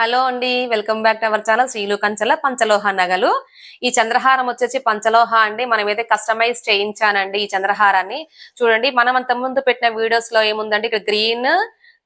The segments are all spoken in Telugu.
హలో అండి welcome back to our channel శ్రీలు కంచల పంచలోహ నగలు. ఈ చంద్రహారం వచ్చేసి పంచలోహ అండి. మనమైతే కస్టమైజ్ చేయించానండి ఈ చంద్రహారాన్ని చూడండి మనం అంత ముందు పెట్టిన వీడియోస్లో ఏముందండి ఇక్కడ green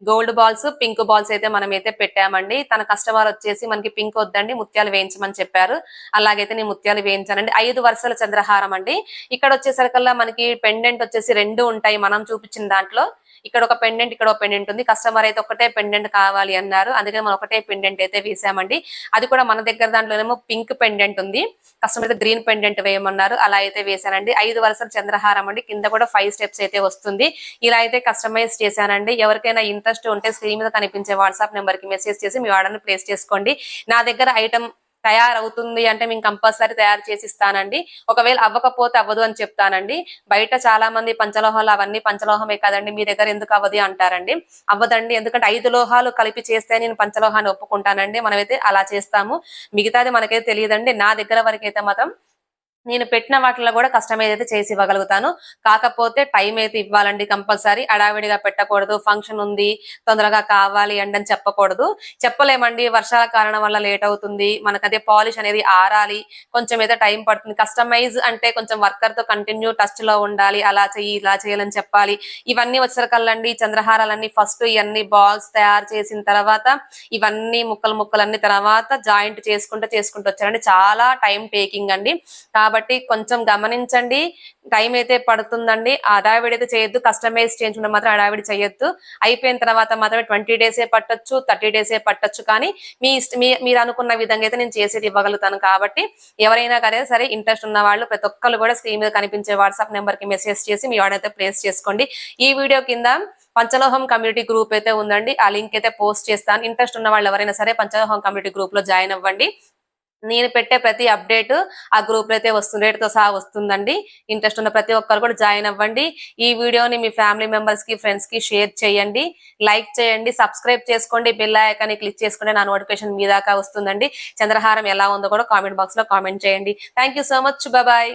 gold balls pink balls అయితే మనం అయితే పెట్టామండి. తన కస్టమర్ వచ్చేసి మనకి పింక్ వద్దండి ముత్యాలు వేయించమని చెప్పారు. అలాగైతే నేను ముత్యాలు వేయించానండి. ఐదు వరుసల చంద్రహారం అండి. ఇక్కడ వచ్చేసరికల్లా మనకి పెండెంట్ వచ్చేసి రెండు ఉంటాయి మనం చూపించిన దాంట్లో. ఇక్కడ ఒక పెండెంట్ ఇక్కడ ఒక పెండెంట్ ఉంది. కస్టమర్ అయితే ఒకటే పెండెంట్ కావాలి అన్నారు. అందుకని మనం ఒకటే పెండెంట్ అయితే వేసామండి. అది కూడా మన దగ్గర దాంట్లోనేమో పింక్ పెండెంట్ ఉంది. కస్టమర్ అయితే గ్రీన్ పెండెంట్ వేయమన్నారు. అలా అయితే వేసానండి ఐదు వరుసల చంద్రహారం అండి. కింద కూడా ఫైవ్ స్టెప్స్ అయితే వస్తుంది. ఇలా అయితే కస్టమైజ్ చేశానండి. ఎవరికైనా ఇంట్రెస్ట్ ఉంటే స్క్రీన్ మీద కనిపించే వాట్సాప్ నెంబర్కి మెసేజ్ చేసి మీ ఆర్డర్ ప్లేస్ చేసుకోండి. నా దగ్గర ఐటమ్ తయారవుతుంది అంటే మేము కంపల్సరీ తయారు చేసి ఇస్తానండి. ఒకవేళ అవ్వకపోతే అవ్వదు అని చెప్తానండి. బయట చాలా మంది పంచలోహాలు అవన్నీ పంచలోహమే కదండి మీ దగ్గర ఎందుకు అవ్వదు అంటారండి. అవ్వదండి ఎందుకంటే ఐదు లోహాలు కలిపి చేస్తే నేను పంచలోహాన్ని ఒప్పుకుంటానండి. మనమైతే అలా చేస్తాము. మిగతాది మనకైతే తెలియదండి. నా దగ్గర వరకు అయితే మాత్రం నేను పెట్టిన వాటిలో కూడా కస్టమైజ్ అయితే చేసి ఇవ్వగలుగుతాను. కాకపోతే టైం అయితే ఇవ్వాలండి కంపల్సరీ. అడావిడిగా పెట్టకూడదు ఫంక్షన్ ఉంది తొందరగా కావాలి అండి అని చెప్పకూడదు. చెప్పలేమండి వర్షాల కారణం వల్ల లేట్ అవుతుంది మనకదే పాలిష్ అనేది ఆరాలి కొంచెం అయితే టైం పడుతుంది. కస్టమైజ్ అంటే కొంచెం వర్కర్తో కంటిన్యూ టచ్లో ఉండాలి అలా చెయ్యి ఇలా చేయాలని చెప్పాలి. ఇవన్నీ వచ్చేసరికల్లండి చంద్రహారాలన్నీ ఫస్ట్ ఇవన్నీ బాల్స్ తయారు చేసిన తర్వాత ఇవన్నీ ముక్కలు ముక్కలన్నీ తర్వాత జాయింట్ చేసుకుంటూ చేసుకుంటూ వచ్చారండి. చాలా టైం టేకింగ్ అండి. కాబట్టి కొంచెం గమనించండి. టైం అయితే పడుతుందండి. హడావిడి అయితే చేయొద్దు. కస్టమైజ్ చేయించడం మాత్రం హడావిడి చేయొద్దు. అయిపోయిన తర్వాత మాత్రమే ట్వంటీ డేసే పట్టొచ్చు థర్టీ డేసే పట్టొచ్చు. కానీ మీ మీరు అనుకున్న విధంగా అయితే నేను చేసేది ఇవ్వగలుగుతాను కాబట్టి ఎవరైనా కదా సరే ఇంట్రెస్ట్ ఉన్న వాళ్ళు ప్రతి ఒక్కరు కూడా స్క్రీన్ మీద కనిపించే వాట్సాప్ నెంబర్కి మెసేజ్ చేసి మీ ఆర్డర్ అయితే ప్లేస్ చేసుకోండి. ఈ వీడియో కింద పంచలోహం కమ్యూనిటీ గ్రూప్ అయితే ఉందండి. ఆ లింక్ అయితే పోస్ట్ చేస్తాను. ఇంట్రెస్ట్ ఉన్న వాళ్ళు ఎవరైనా సరే పంచలోహం కమ్యూనిటీ గ్రూప్లో జాయిన్ అవ్వండి. నేను పెట్టే ప్రతి అప్డేట్ ఆ గ్రూప్లో అయితే వస్తుంది రేట్తో సహా వస్తుందండి. ఇంట్రెస్ట్ ఉన్న ప్రతి ఒక్కరు కూడా జాయిన్ అవ్వండి. ఈ వీడియోని మీ ఫ్యామిలీ మెంబర్స్కి ఫ్రెండ్స్కి షేర్ చేయండి. లైక్ చేయండి. సబ్స్క్రైబ్ చేసుకోండి. బిల్ ఐకాన్ని క్లిక్ చేసుకుంటే నా నోటిఫికేషన్ మీ దాకా వస్తుందండి. చంద్రహారం ఎలా ఉందో కూడా కామెంట్ బాక్స్లో కామెంట్ చేయండి. Thank so much bye